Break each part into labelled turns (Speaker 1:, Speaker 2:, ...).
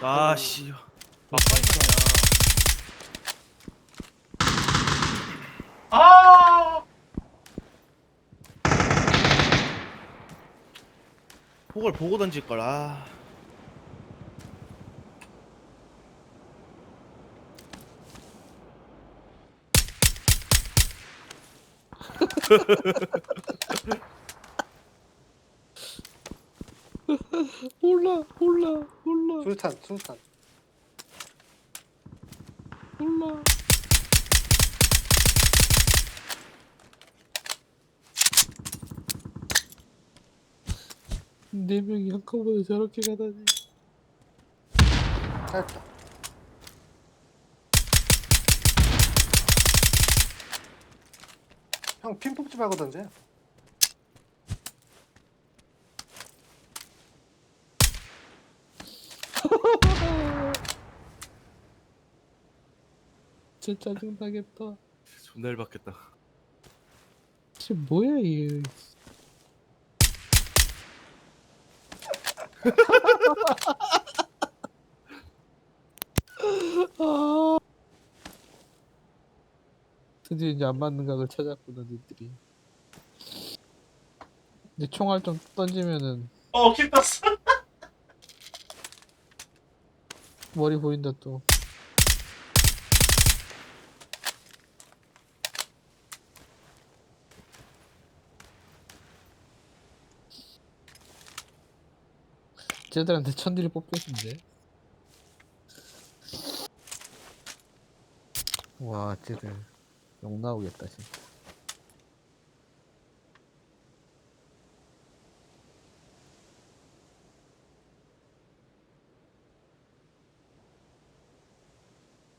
Speaker 1: 아씨 막판이야
Speaker 2: 아!
Speaker 1: 폭을 보고 던질 걸 아.
Speaker 3: 몰라 몰라 몰라.
Speaker 4: 수류탄 수류탄.
Speaker 3: 몰라. 네 명이 한꺼번에 저렇게 가다니.
Speaker 4: 짧다. 형 핀 뽑지 말고 던져
Speaker 3: 진짜 짜증나겠다
Speaker 1: 존나 열받겠다
Speaker 3: 지금 뭐야 이게 아. 드디어 이제 안 맞는 각을 찾았구나 니들이 이제 총알 좀 던지면은
Speaker 2: 어, 킬 땄어.
Speaker 3: 머리 보인다 또 쟤들한테 천딜이 뽑혔는데? 와 쟤들. 욕 나오겠다 진짜.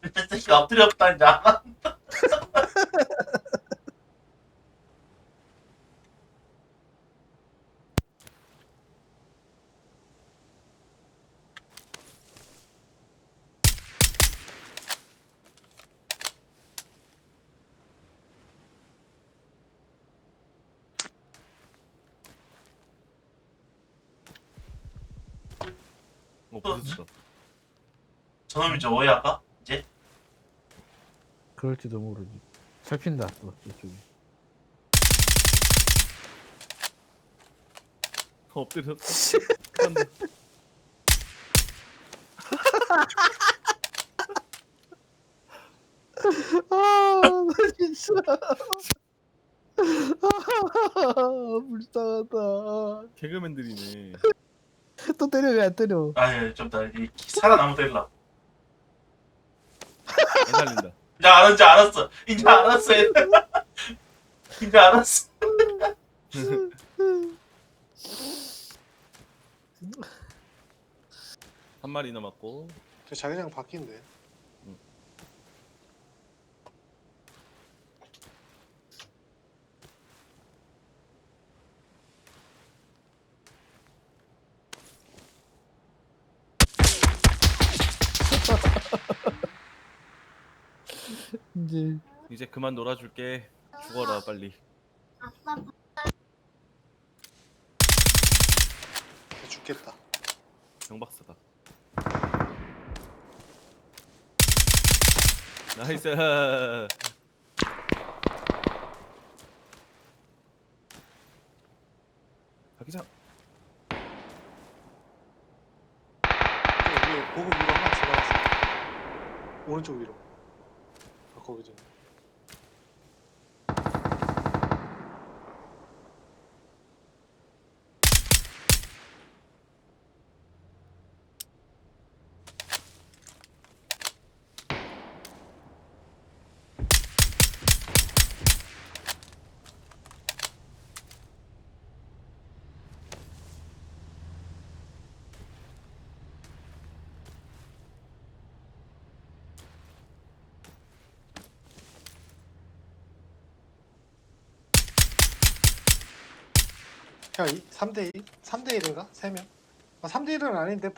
Speaker 2: 이 새끼 엎드렸다, 이제.
Speaker 1: 어 부딪혀
Speaker 2: 저놈이 저 아까? 이제?
Speaker 3: 그럴지도 모르지 잡힌다 또 이쪽에
Speaker 1: 엎드렸어
Speaker 3: 아, 나 진짜. 아, 불쌍하다.
Speaker 1: 개그맨들이네
Speaker 3: 또 때려, 왜 안 때려?
Speaker 2: 아유, 좀, 나, 이 살아남을 때리려고.
Speaker 1: 안 살린다
Speaker 2: 이제 알았, 이제 알았어. 이제 알았어. 이제 알았어.
Speaker 1: 한 마리 남았고
Speaker 4: 저 자기장 바뀐대
Speaker 3: 이제.
Speaker 1: 이제 그만 놀아줄게. 죽어라 빨리.
Speaker 4: 죽겠다.
Speaker 1: 경박사다. 나이스! 자기장
Speaker 4: 위에 보급 위로 하나 지나갔어 오른쪽 위로. 아 거기 좀 형 3대1? 3대1인가? 3명? 아 3대1은 아닌데